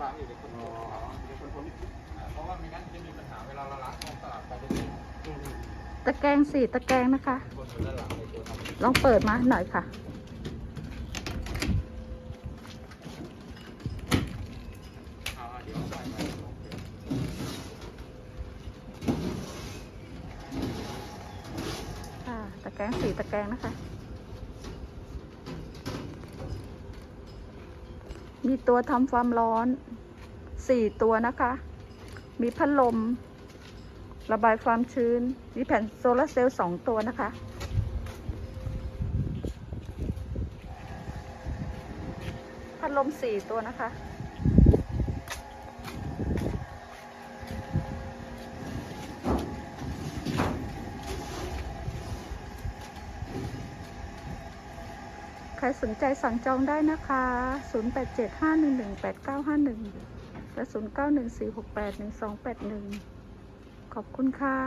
บาอยู่ในคนอ๋อในคนคนเพราะว่าไม่งั้นจะมีปัญหาเวลาเราล้างความสะอาดไปตะแกรงสี่ตะแกรงนะคะคนอยู่ด้านหลังในตัวทำ ลองเปิดมาหน่อยค่ะเอาเดี๋ยวใส่ไปโอเคค่ะ ตะแกรงสี่ตะแกรงนะคะ มีตัวทำความร้อนสี่ตัวนะคะ มีพัดลม ระบายความชื้น มีแผ่นโซลาร์เซลล์สองตัวนะคะ พัดลมสี่ตัวนะคะ ใครสนใจสั่งจองได้นะคะ 0875118951 และ 0914681281 ขอบคุณค่ะ